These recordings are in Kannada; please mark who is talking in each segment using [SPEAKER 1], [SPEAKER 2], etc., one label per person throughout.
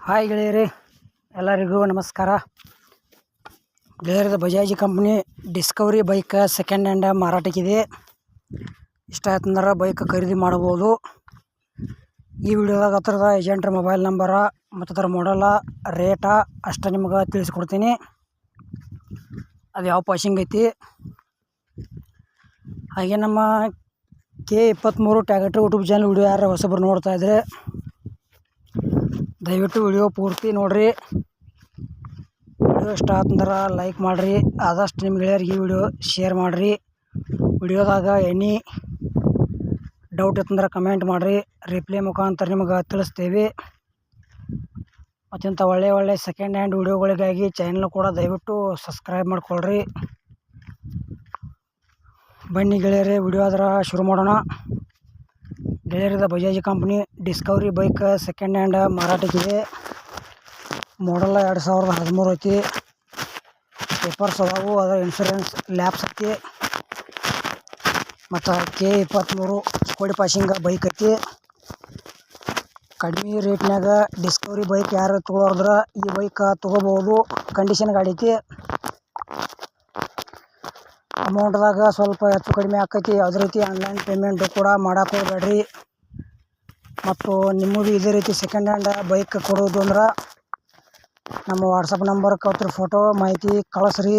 [SPEAKER 1] ಹಾಯ್ ಗೆಳೆಯರಿ, ಎಲ್ಲರಿಗೂ ನಮಸ್ಕಾರ. ಗೆಳೆಯರದ Bajaj company Discovery bike second hand ಮಾರಾಟಕ್ಕಿದೆ. ಇಷ್ಟ ಆಯ್ತಂದ್ರೆ ಬೈಕ್ ಖರೀದಿ ಮಾಡ್ಬೋದು ಈ ವಿಡಿಯೋದಾಗ ಹತ್ರದ ಏಜೆಂಟ್ರ ಮೊಬೈಲ್ ನಂಬರ ಮತ್ತು ಅದರ ಮಾಡಲ ರೇಟ ಅಷ್ಟು ನಿಮ್ಗೆ ತಿಳಿಸ್ಕೊಡ್ತೀನಿ. ಅದು ಯಾವ ಪಾಸಿಂಗ್ ಐತಿ? ಹಾಗೆ ನಮ್ಮ ಕೆ ಇಪ್ಪತ್ತ್ಮೂರು ಟ್ಯಾಗಟ್ರ್ ಯೂಟ್ಯೂಬ್ ಚಾನಲ್ ವಿಡಿಯೋ ಯಾರು ಹೊಸಬ್ರು ನೋಡ್ತಾ ಇದ್ರೆ ದಯವಿಟ್ಟು ವಿಡಿಯೋ ಪೂರ್ತಿ ನೋಡಿರಿ. ವಿಡಿಯೋ ಇಷ್ಟ ಆತಂದ್ರೆ ಲೈಕ್ ಮಾಡಿರಿ. ಆದಷ್ಟು ನಿಮ್ಮ ಗೆಳೆಯರಿಗೆ ವಿಡಿಯೋ ಶೇರ್ ಮಾಡಿರಿ. ವಿಡಿಯೋದಾಗ ಎನಿ ಡೌಟ್ ಇತ್ತಂದ್ರೆ ಕಮೆಂಟ್ ಮಾಡಿರಿ. ರಿಪ್ಲೈ ಮುಖಾಂತರ ನಿಮಗೆ ತಿಳಿಸ್ತೇವೆ. ಮತ್ತಿಂಥ ಒಳ್ಳೆ ಒಳ್ಳೆ ಸೆಕೆಂಡ್ ಹ್ಯಾಂಡ್ ವಿಡಿಯೋಗಳಿಗಾಗಿ ಚಾನಲ್ ಕೂಡ ದಯವಿಟ್ಟು ಸಬ್ಸ್ಕ್ರೈಬ್ ಮಾಡ್ಕೊಳ್ರಿ. ಬನ್ನಿ ಗೆಳೆಯರೇ, ವಿಡಿಯೋ ಅದರ ಶುರು ಮಾಡೋಣ. ಗೆಳೆಯರದ Bajaj company Discovery bike second hand ಮಾರಾಟಕ್ಕಿದೆ model ಎರಡು ಸಾವಿರದ ಹದಿಮೂರು ಐತಿ. ಪೇಪರ್ಸ್ ಅದಾವು, ಅದರ ಇನ್ಶೂರೆನ್ಸ್ ಲ್ಯಾಬ್ಸ್ ಐತಿ. ಮತ್ತು ಕೆ ಇಪ್ಪತ್ತ್ಮೂರು ಕೋಡಿ ಪಾಸಿಂಗ ಬೈಕ್ ಐತಿ. ಕಡಿಮೆ ರೇಟ್ನಾಗ ಡಿಸ್ಕವರಿ ಬೈಕ್ ಯಾರು ತೊಗೊಳೋದ್ರ ಈ ಬೈಕ್ ತೊಗೋಬೋದು ಕಂಡೀಷನ್ ಗಾಡಿ ಐತಿ. ಅಮೌಂಟ್ದಾಗ ಸ್ವಲ್ಪ ಹೆಚ್ಚು ಕಡಿಮೆ ಆಕೈತಿ. ಯಾವುದೇ ರೀತಿ ಆನ್ಲೈನ್ ಪೇಮೆಂಟು ಕೂಡ ಮಾಡಕ್ಕೆ ಹೋಗ್ಬೇಡ್ರಿ ಮತ್ತು ನಿಮ್ಮದು ಇದೇ ರೀತಿ ಸೆಕೆಂಡ್ ಹ್ಯಾಂಡ್ ಬೈಕ್ ಕೊಡೋದು ಅಂದ್ರೆ ನಮ್ಮ ವಾಟ್ಸಪ್ ನಂಬರ್ ಕಳ್ತ್ರ ಫೋಟೋ ಮಾಹಿತಿ ಕಳಿಸ್ರಿ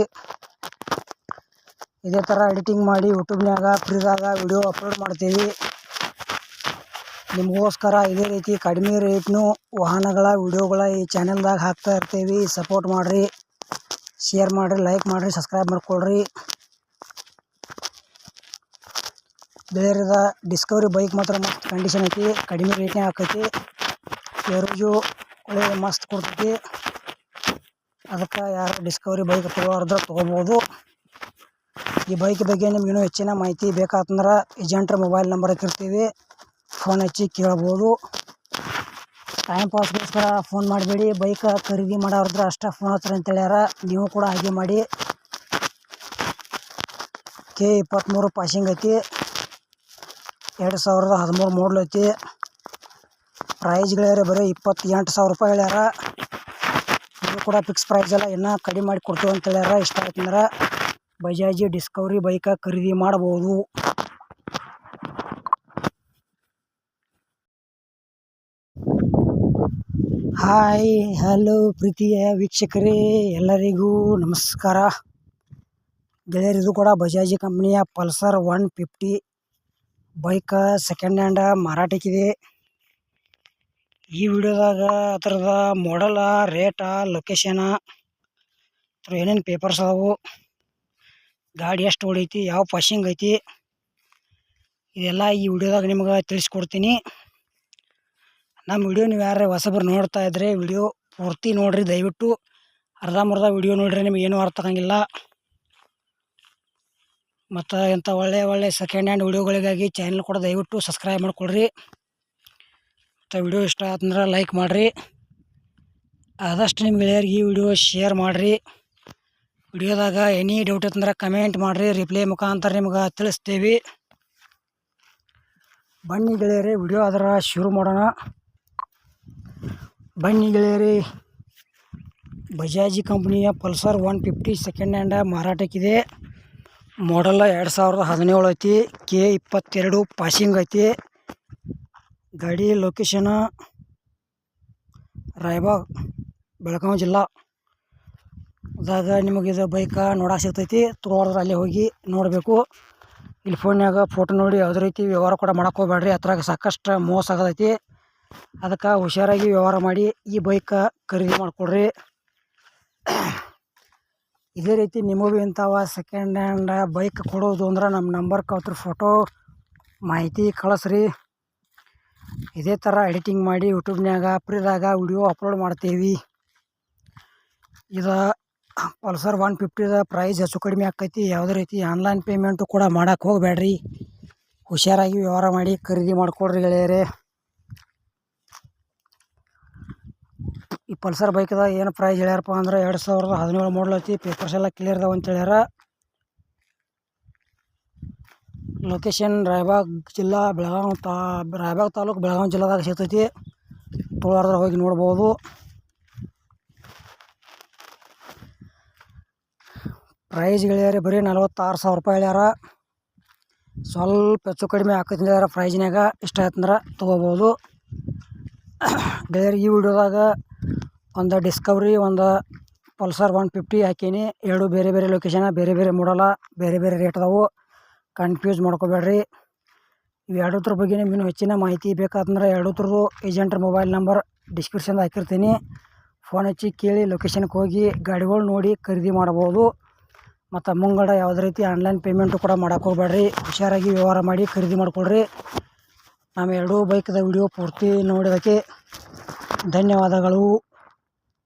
[SPEAKER 1] ಇದೇ ಥರ ಎಡಿಟಿಂಗ್ ಮಾಡಿ ಯೂಟ್ಯೂಬ್ನಾಗ ಫ್ರೀದಾಗ ವಿಡಿಯೋ ಅಪ್ಲೋಡ್ ಮಾಡ್ತೀವಿ. ನಿಮಗೋಸ್ಕರ ಇದೇ ರೀತಿ ಕಡಿಮೆ ರೇಟ್ನು ವಾಹನಗಳ ವಿಡಿಯೋಗಳ ಈ ಚಾನೆಲ್ದಾಗ ಹಾಕ್ತಾ ಇರ್ತೀವಿ. ಸಪೋರ್ಟ್ ಮಾಡಿರಿ ಶೇರ್ ಮಾಡಿರಿ ಲೈಕ್ ಮಾಡಿರಿ ಸಬ್ಸ್ಕ್ರೈಬ್ ಮಾಡ್ಕೊಳ್ರಿ. ಬೇರೆದ ಡಿಸ್ಕವರಿ ಬೈಕ್ ಮಾತ್ರ ಮಸ್ತ್ ಕಂಡೀಷನ್ ಐತಿ, ಕಡಿಮೆ ರೇಟ್ನಾಗ ಆಕೈತಿ. ಎರಡು ಒಳ್ಳೆ ಮಸ್ತ್ ಕೊಡ್ತೈತಿ. ಅದಕ್ಕೆ ಯಾರು ಡಿಸ್ಕವರಿ ಬೈಕ್ ತೊಗೊಳೋದ್ರ ತೊಗೋಬೋದು. ಈ ಬೈಕ್ ಬಗ್ಗೆ ನಿಮ್ಗೆ ಇನ್ನೂ ಹೆಚ್ಚಿನ ಮಾಹಿತಿ ಬೇಕಾತಂದ್ರೆ ಏಜೆಂಟ್ರ ಮೊಬೈಲ್ ನಂಬರ್ ಹಾಕಿರ್ತೀವಿ. ಫೋನ್ ಹಚ್ಚಿ ಕೇಳ್ಬೋದು. ಟೈಮ್ ಪಾಸ್ಗೋಸ್ಕರ ಫೋನ್ ಮಾಡಬೇಡಿ. ಬೈಕ್ ಖರೀದಿ ಮಾಡೋರ್ದ್ರೆ ಅಷ್ಟೇ ಫೋನ್ ಹತ್ರ ಅಂತ ಹೇಳ್ಯಾರ. ನೀವು ಕೂಡ ಹಾಗೆ ಮಾಡಿ. ಕೆ ಇಪ್ಪತ್ತ್ಮೂರು ಪಾಸಿಂಗ್ ಐತಿ. ಎರಡು ಸಾವಿರದ ಹದಿಮೂರು ಮಾಡಲ್ ಐತಿ. ಪ್ರೈಸ್ ಗೆಳೆಯರೆ ಬರೀ ಇಪ್ಪತ್ತೆಂಟು ಸಾವಿರ ರೂಪಾಯಿ ಹೇಳ್ಯಾರ. ಇದು ಕೂಡ ಫಿಕ್ಸ್ ಪ್ರೈಸ್ ಎಲ್ಲ ಇನ್ನೂ ಕಡಿಮೆ ಮಾಡಿ ಕೊಡ್ತೀವಿ ಅಂತ ಹೇಳ್ಯಾರ. ಇಷ್ಟ ಆಯ್ತಂದ್ರೆ ಬಜಾಜಿ ಡಿಸ್ಕವರಿ ಬೈಕ ಖರೀದಿ ಮಾಡ್ಬೋದು. ಹಾಯ್ ಹಲೋ ಪ್ರೀತಿಯ ವೀಕ್ಷಕರೇ, ಎಲ್ಲರಿಗೂ ನಮಸ್ಕಾರ. ಗೆಳೆಯರಿದು ಕೂಡ ಬಜಾಜಿ ಕಂಪ್ನಿಯ Pulsar one fifty bike second hand ಮಾರಾಟಕ್ಕಿದೆ. ಈ ವಿಡಿಯೋದಾಗ ಅದರದ ಮಾಡಲ ರೇಟ ಲೊಕೇಶನ ಅದ್ರ ಏನೇನು ಪೇಪರ್ಸ್ ಅದಾವು, ಗಾಡಿ ಎಷ್ಟು ಹೊಡೈತಿ ಯಾವ ಪಾಶಿಂಗ್ ಐತಿ, ಇದೆಲ್ಲ ಈ ವಿಡಿಯೋದಾಗ ನಿಮ್ಗೆ ತಿಳಿಸ್ಕೊಡ್ತೀನಿ. ನಮ್ಮ ವಿಡಿಯೋ ನೀವು ಯಾರು ಹೊಸಬ್ರು ನೋಡ್ತಾ ಇದ್ರೆ ವಿಡಿಯೋ ಪೂರ್ತಿ ನೋಡಿರಿ, ದಯವಿಟ್ಟು ಅರ್ಧಂಬರ್ಧ ವಿಡಿಯೋ ನೋಡಿರಿ ನಿಮ್ಗೆ ಏನೂ ಅರ್ಥ ಆಗಂಗಿಲ್ಲ. ಮತ್ತು ಇಂಥ ಒಳ್ಳೆಯ ಒಳ್ಳೆಯ ಸೆಕೆಂಡ್ ಹ್ಯಾಂಡ್ ವಿಡಿಯೋಗಳಿಗಾಗಿ ಚಾನಲ್ ಕೂಡ ದಯವಿಟ್ಟು ಸಬ್ಸ್ಕ್ರೈಬ್ ಮಾಡ್ಕೊಳ್ರಿ. ಮತ್ತು ವಿಡಿಯೋ ಇಷ್ಟ ಆತಂದ್ರೆ ಲೈಕ್ ಮಾಡಿರಿ. ಆದಷ್ಟು ನಿಮ್ಮ ಗೆಳೆಯರಿಗೆ ಈ ವಿಡಿಯೋ ಶೇರ್ ಮಾಡಿರಿ. ವಿಡಿಯೋದಾಗ ಎನಿ ಡೌಟ್ ಇತ್ತಂದ್ರೆ ಕಮೆಂಟ್ ಮಾಡಿರಿ. ರಿಪ್ಲೈ ಮುಖಾಂತರ ನಿಮ್ಗೆ ತಿಳಿಸ್ತೀವಿ. ಬನ್ನಿ ಗೆಳೆಯರಿ, ವಿಡಿಯೋ ಅದರ ಶುರು ಮಾಡೋಣ. ಬನ್ನಿ ಗೆಳೆಯರಿ, ಬಜಾಜಿ ಕಂಪ್ನಿಯ Pulsar one fifty second hand ಮಾರಾಟಕ್ಕಿದೆ. Model ಎರಡು ಸಾವಿರದ ಹದಿನೇಳು ಐತಿ. ಕೆ ಇಪ್ಪತ್ತೆರಡು ಪಾಸಿಂಗ್ ಐತಿ. ಗಾಡಿ ಲೊಕೇಶನ ರಾಯಬಾಗ್, ಬೆಳಗಾವಿ ಜಿಲ್ಲಾ. ಅದಾಗ ನಿಮಗೆ ಇದು ಬೈಕ ನೋಡಕ್ಕೆ ಸಿಗ್ತೈತಿ. ತೊಗೊಳೋದ್ರೆ ಅಲ್ಲಿ ಹೋಗಿ ನೋಡಬೇಕು. ಇಲ್ಲಿ ಫೋನ್ಯಾಗ ಫೋಟೋ ನೋಡಿ ಯಾವುದೇ ರೀತಿ ವ್ಯವಹಾರ ಕೂಡ ಮಾಡಕ್ಕೆ ಹೋಗ್ಬೇಡ್ರಿ. ಅದ್ರಾಗ ಸಾಕಷ್ಟು ಮೋಸ ಆಗತೈತಿ ಅದಕ್ಕೆ ಹುಷಾರಾಗಿ ವ್ಯವಹಾರ ಮಾಡಿ ಈ ಬೈಕ ಖರೀದಿ ಮಾಡಿಕೊಡ್ರಿ. ಇದೇ ರೀತಿ ನಿಮಗೂ ಇಂಥವ ಸೆಕೆಂಡ್ ಹ್ಯಾಂಡ್ ಬೈಕ್ ಕೊಡೋದು ಅಂದ್ರೆ ನಮ್ಮ ನಂಬರ್ ಕಳ್ತ್ರ ಫೋಟೋ ಮಾಹಿತಿ ಕಳಿಸ್ರಿ. ಇದೇ ಥರ ಎಡಿಟಿಂಗ್ ಮಾಡಿ ಯೂಟ್ಯೂಬ್ನಾಗ ಫ್ರೀದಾಗ ವಿಡಿಯೋ ಅಪ್ಲೋಡ್ ಮಾಡ್ತೀವಿ. ಇದು ಪಲ್ಸರ್ ಒನ್ ಫಿಫ್ಟಿದ ಪ್ರೈಸ್ ಹೆಚ್ಚು ಕಡಿಮೆ ಆಕೈತಿ. ಯಾವುದೇ ರೀತಿ ಆನ್ಲೈನ್ ಪೇಮೆಂಟು ಕೂಡ ಮಾಡೋಕ್ಕೆ ಹೋಗಬೇಡ್ರಿ ಹುಷಾರಾಗಿ ವ್ಯವಹಾರ ಮಾಡಿ ಖರೀದಿ ಮಾಡಿಕೊಡ್ರಿ ಗೆಳೆಯರೇ. ಪಲ್ಸರ್ ಬೈಕ್ದಾಗ ಏನು ಪ್ರೈಸ್ ಹೇಳ್ಯಾರಪ್ಪ ಅಂದ್ರೆ ಎರಡು ಸಾವಿರದ ಹದಿನೇಳು ಮಾಡಲ್ ಐತಿ ಪೇಪರ್ಸ್ ಎಲ್ಲ ಕ್ಲಿಯರ್ ಇದಾವೆ ಅಂತ ಹೇಳ್ಯಾರ. ಲೊಕೇಶನ್ ರಾಯಬಾಗ್ ಜಿಲ್ಲಾ ಬೆಳಗಾವಿ ತಾ, ರಾಯಬಾಗ್ ತಾಲೂಕು ಬೆಳಗಾವಿ ಜಿಲ್ಲಾದಾಗ ಸಿಗ್ತೈತಿ. ತೋಳಾರ್ದ್ರ ಹೋಗಿ ನೋಡ್ಬೋದು. ಪ್ರೈಸ್ ಹೇಳ್ಯಾರ ಬರೀ ನಲ್ವತ್ತಾರು ಸಾವಿರ ರೂಪಾಯಿ ಹೇಳ್ಯಾರ. ಸ್ವಲ್ಪ ಹೆಚ್ಚು ಕಡಿಮೆ ಹಾಕತ್ತಿದ್ದಾರೆ ಪ್ರೈಸ್ನಾಗ ಇಷ್ಟ ಆಯ್ತಂದ್ರೆ ತೊಗೋಬೋದು. ಗೆಳೆಯರಿಗೆ ಈ ವಿಡಿಯೋದಾಗ ಒಂದು ಡಿಸ್ಕವ್ರಿ ಒಂದು ಪಲ್ಸರ್ ಒನ್ ಫಿಫ್ಟಿ ಹಾಕೀನಿ. ಎರಡು ಬೇರೆ ಬೇರೆ ಲೊಕೇಶನ ಬೇರೆ ಬೇರೆ ಮಾಡಲ್ಲ ಬೇರೆ ಬೇರೆ ರೇಟ್ ಅದಾವು. ಕನ್ಫ್ಯೂಸ್ ಮಾಡ್ಕೋಬೇಡ್ರಿ. ಇವೆರಡತ್ರ ಬಗ್ಗೆ ನಿಮ್ಗೆ ಇನ್ನೂ ಹೆಚ್ಚಿನ ಮಾಹಿತಿ ಬೇಕಾತಂದ್ರೆ ಎರಡುದ್ರದ್ದು ಏಜೆಂಟ್ರ ಮೊಬೈಲ್ ನಂಬರ್ ಡಿಸ್ಕ್ರಿಪ್ಷನ್ ಹಾಕಿರ್ತೀನಿ. ಫೋನ್ ಹಚ್ಚಿ ಕೇಳಿ ಲೊಕೇಶನ್ಗೆ ಹೋಗಿ ಗಾಡಿಗಳು ನೋಡಿ ಖರೀದಿ ಮಾಡ್ಬೋದು. ಮತ್ತು ಮುಂಗಡ ಯಾವುದೇ ರೀತಿ ಆನ್ಲೈನ್ ಪೇಮೆಂಟು ಕೂಡ ಮಾಡೋಕ್ಕೆ ಹೋಗ್ಬೇಡ್ರಿ. ಹುಷಾರಾಗಿ ವ್ಯವಹಾರ ಮಾಡಿ ಖರೀದಿ ಮಾಡಿಕೊಳ್ರಿ. ನಮ್ಮ ಎರಡೂ ಬೈಕ್ದ ವಿಡಿಯೋ ಪೂರ್ತಿ ನೋಡೋದಕ್ಕೆ ಧನ್ಯವಾದಗಳು.